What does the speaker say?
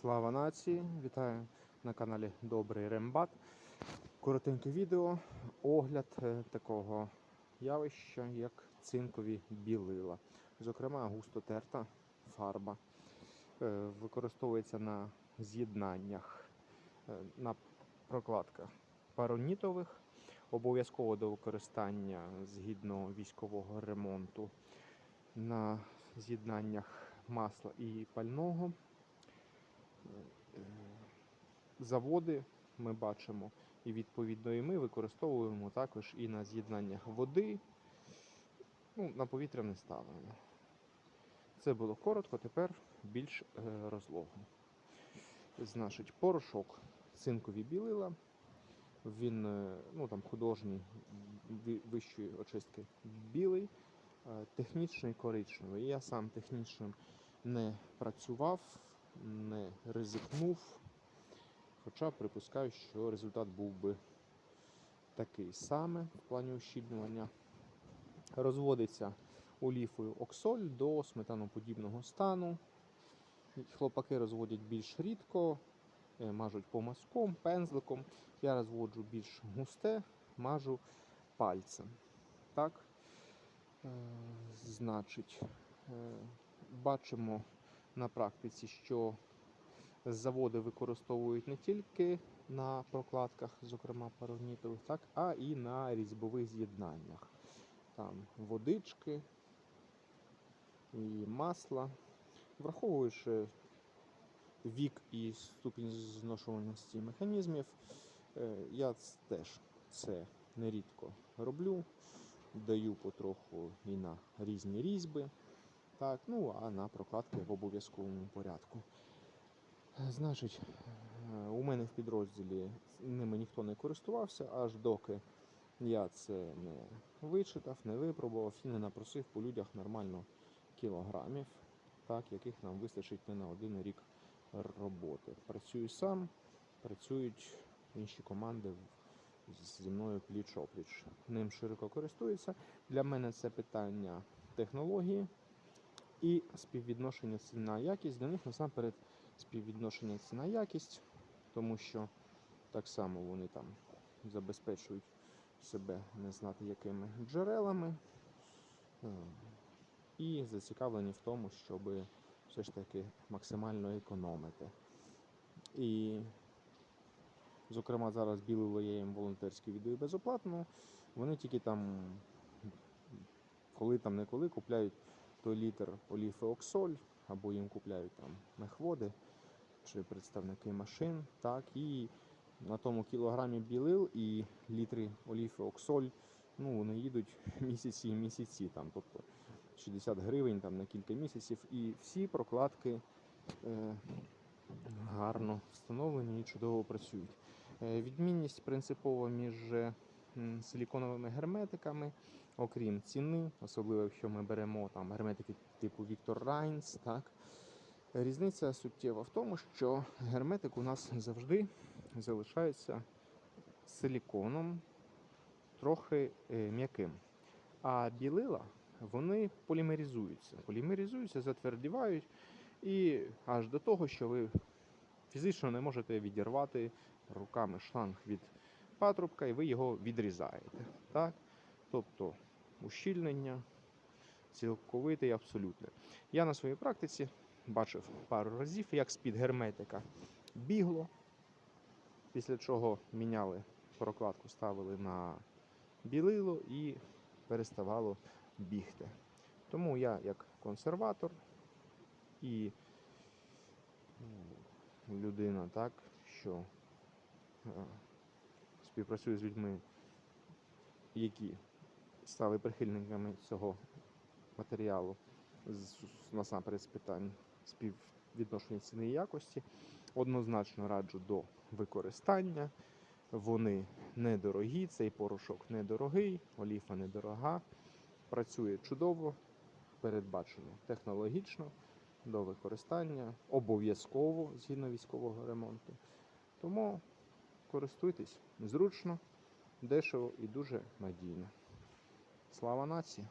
Слава нації! Вітаю на каналі Добрий Рембат. Коротеньке відео, огляд е, такого явища, як цинкові білила. Зокрема, густотерта фарба. Е, Використовується на з'єднаннях, е, на прокладках паронітових. Обов'язково до використання згідно військового ремонту на з'єднаннях масла і пального. Заводи ми бачимо, і відповідно і ми використовуємо також і на з'єднаннях води. Ну, на повітря не ставимо. Це було коротко, тепер більш е, розлого. Значить, порошок цинкові білила. Він е, ну, там, художній вищої очистки білий, е, технічний коричневий. Я сам технічним не працював, не ризикнув. Хоча припускаю, що результат був би такий саме в плані ущільнювання. Розводиться оліфою оксоль до сметаноподібного стану. Хлопаки розводять більш рідко, е, мажуть помазком, пензликом. Я розводжу більш густе, мажу пальцем. Так? Е, Значить, е, бачимо на практиці, що заводи використовують не тільки на прокладках, зокрема паронітових, так, а і на різьбових з'єднаннях. Там водички і масла. Враховуючи вік і ступінь зношуваності механізмів, е, я теж це нерідко роблю. Даю потроху і на різні різьби. Так, ну а на прокладки в обов'язковому порядку. Е, Значить, е, у мене в підрозділі ними ніхто не користувався, аж доки я це не вичитав, не випробував і не напросив по людях нормально кілограмів, так, яких нам вистачить не на один рік роботи. Працюю сам, працюють інші команди зі мною пліч-опліч. Ним широко користуються. Для мене це питання технології і співвідношення ціна якість. Для них насамперед співвідношення ціна якість, тому що так само вони там забезпечують себе не знати якими джерелами е, і зацікавлені в тому, щоб все ж таки максимально економити. І, зокрема, зараз білило я їм волонтерські відео безоплатно. Вони тільки там, коли там не коли купляють той літр оліфи Оксоль, або їм купляють там мехводи чи представники машин, так, і на тому кілограмі білил і літри оліфи Оксоль, ну, вони їдуть місяці і місяці, там, тобто 60 гривень там, на кілька місяців, і всі прокладки е, гарно встановлені і чудово працюють. Е, відмінність принципова між силіконовими герметиками, окрім ціни, особливо якщо ми беремо там герметики типу Віктор Райнс, так, Різниця суттєва в тому, що герметик у нас завжди залишається силіконом, трохи е, м'яким. А білила вони полімеризуються. Полімеризуються, затвердівають і аж до того, що ви фізично не можете відірвати руками шланг від патрубка, і ви його відрізаєте. Так? Тобто ущільнення цілковите і абсолютне. Я на своїй практиці бачив пару разів, як з-під герметика бігло, після чого міняли прокладку, ставили на білило і переставало бігти. Тому я, як консерватор і людина, так, що е, співпрацює з людьми, які стали прихильниками цього матеріалу, насамперед з питань співвідношення ціни і якості. Однозначно раджу до використання. Вони недорогі, цей порошок недорогий, оліфа недорога. Працює чудово, передбачено технологічно до використання, обов'язково згідно військового ремонту. Тому користуйтесь зручно, дешево і дуже надійно. Слава нації!